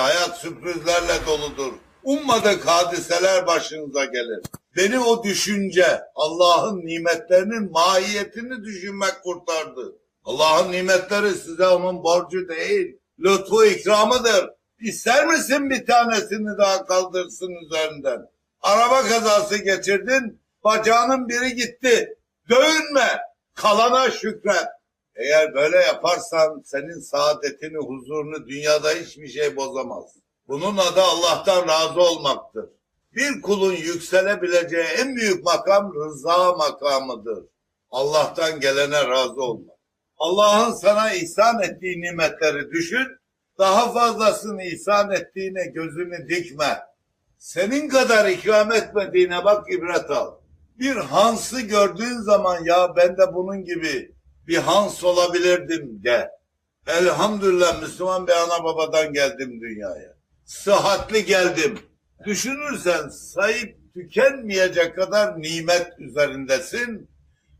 Hayat sürprizlerle doludur. Ummadık hadiseler başınıza gelir. Beni o düşünce Allah'ın nimetlerinin mahiyetini düşünmek kurtardı. Allah'ın nimetleri size onun borcu değil, lütfu ikramıdır. İster misin bir tanesini daha kaldırsın üzerinden? Araba kazası geçirdin, bacağının biri gitti. Dövünme, kalana şükret. Eğer böyle yaparsan senin saadetini, huzurunu dünyada hiçbir şey bozamaz. Bunun adı Allah'tan razı olmaktır. Bir kulun yükselebileceği en büyük makam rıza makamıdır. Allah'tan gelene razı olmak. Allah'ın sana ihsan ettiği nimetleri düşün, daha fazlasını ihsan ettiğine gözünü dikme. Senin kadar ikram etmediğine bak ibret al. Bir hansı gördüğün zaman ya ben de bunun gibi bir hans olabilirdim de. Elhamdülillah Müslüman bir ana babadan geldim dünyaya. Sıhhatli geldim. Düşünürsen sayıp tükenmeyecek kadar nimet üzerindesin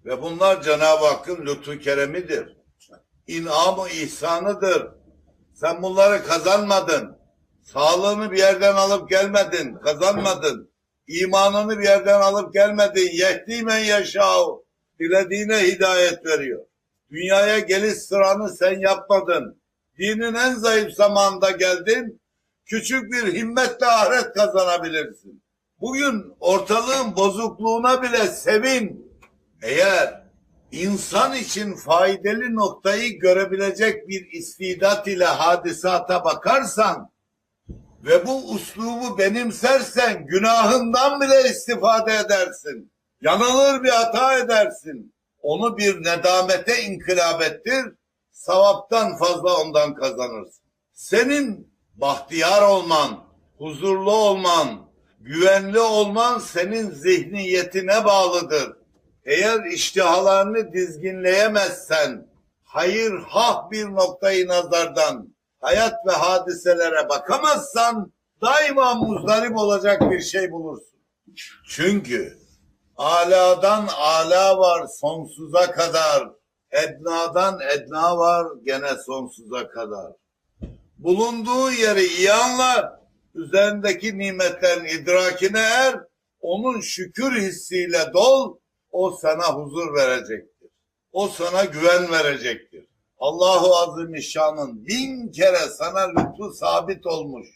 ve bunlar Cenab-ı Hakk'ın lütfu keremidir. İnamı ihsanıdır. Sen bunları kazanmadın. Sağlığını bir yerden alıp gelmedin, kazanmadın. İmanını bir yerden alıp gelmedin. Yehdi men yaşav. Dilediğine hidayet veriyor. Dünyaya geliş sıranı sen yapmadın. Dinin en zayıf zamanında geldin. Küçük bir himmetle ahiret kazanabilirsin. Bugün ortalığın bozukluğuna bile sevin. Eğer insan için faydalı noktayı görebilecek bir istidat ile hadisata bakarsan ve bu uslubu benimsersen günahından bile istifade edersin. Yanılır bir hata edersin. Onu bir nedamete inkılap ettir. Savaptan fazla ondan kazanırsın. Senin bahtiyar olman, huzurlu olman, güvenli olman senin zihniyetine bağlıdır. Eğer iştihalarını dizginleyemezsen, hayır hah bir noktayı nazardan, hayat ve hadiselere bakamazsan, daima muzdarip olacak bir şey bulursun. Çünkü aladan ala var sonsuza kadar, ednadan edna var gene sonsuza kadar. Bulunduğu yeri iyi anla, üzerindeki nimetlerin idrakine er, onun şükür hissiyle dol, o sana huzur verecektir. O sana güven verecektir. Allahu Azimüşşan'ın bin kere sana lütfu sabit olmuş.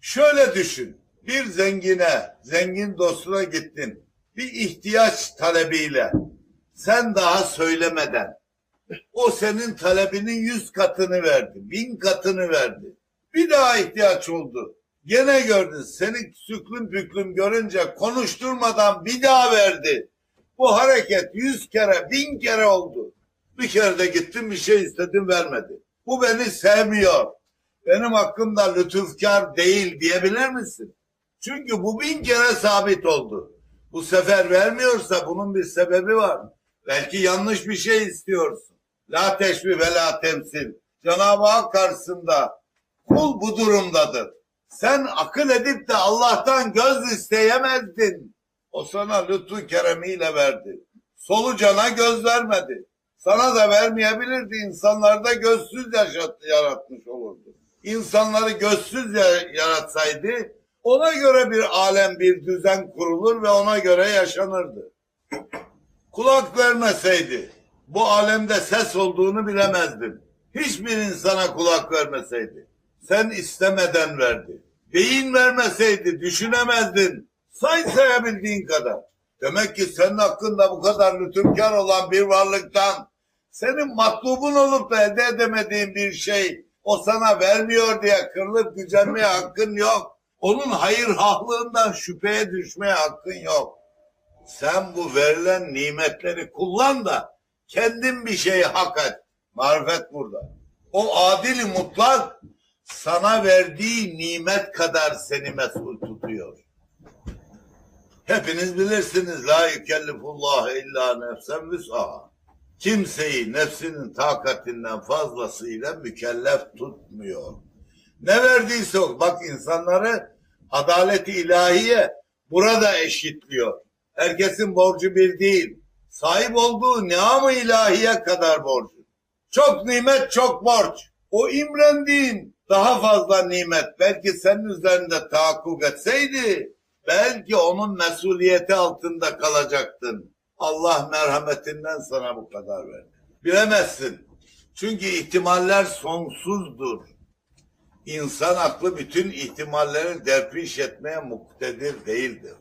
Şöyle düşün. Bir zengine, zengin dostuna gittin. Bir ihtiyaç talebiyle. Sen daha söylemeden. O senin talebinin yüz katını verdi. Bin katını verdi. Bir daha ihtiyaç oldu. Gene gördün. Seni süklüm püklüm görünce konuşturmadan bir daha verdi. Bu hareket yüz kere, bin kere oldu. Bir kere de gittim bir şey istedim vermedi. Bu beni sevmiyor. Benim hakkımda lütufkar değil diyebilir misin? Çünkü bu bin kere sabit oldu. Bu sefer vermiyorsa bunun bir sebebi var. Belki yanlış bir şey istiyorsun. La teşbih ve la temsil. Cenab-ı Hak karşısında kul bu durumdadır. Sen akıl edip de Allah'tan göz isteyemezdin. O sana lütfu keremiyle verdi. Solucana göz vermedi. Sana da vermeyebilirdi. İnsanlarda gözsüz yaşat, yaratmış olurdu. İnsanları gözsüz ya- yaratsaydı ona göre bir alem, bir düzen kurulur ve ona göre yaşanırdı. Kulak vermeseydi bu alemde ses olduğunu bilemezdim. Hiçbir insana kulak vermeseydi. Sen istemeden verdi. Beyin vermeseydi düşünemezdin. Say sayabildiğin kadar. Demek ki senin hakkında bu kadar lütufkar olan bir varlıktan senin matlubun olup da elde edemediğin bir şey o sana vermiyor diye kırılıp gücenmeye hakkın yok. Onun hayır haklığından şüpheye düşmeye hakkın yok. Sen bu verilen nimetleri kullan da kendin bir şeyi hak et. Marifet burada. O adili mutlak sana verdiği nimet kadar seni mesul tutuyor. Hepiniz bilirsiniz la yükellifullah illa nefsen vüs'aha. Kimseyi nefsinin takatinden fazlasıyla mükellef tutmuyor. Ne verdiyse o. Bak insanları adaleti ilahiye burada eşitliyor. Herkesin borcu bir değil. Sahip olduğu niam-ı ilahiye kadar borcu. Çok nimet çok borç. O imrendiğin daha fazla nimet belki senin üzerinde tahakkuk etseydi belki onun mesuliyeti altında kalacaktın. Allah merhametinden sana bu kadar verdi. Bilemezsin. Çünkü ihtimaller sonsuzdur. İnsan aklı bütün ihtimalleri derpiş etmeye muktedir değildir.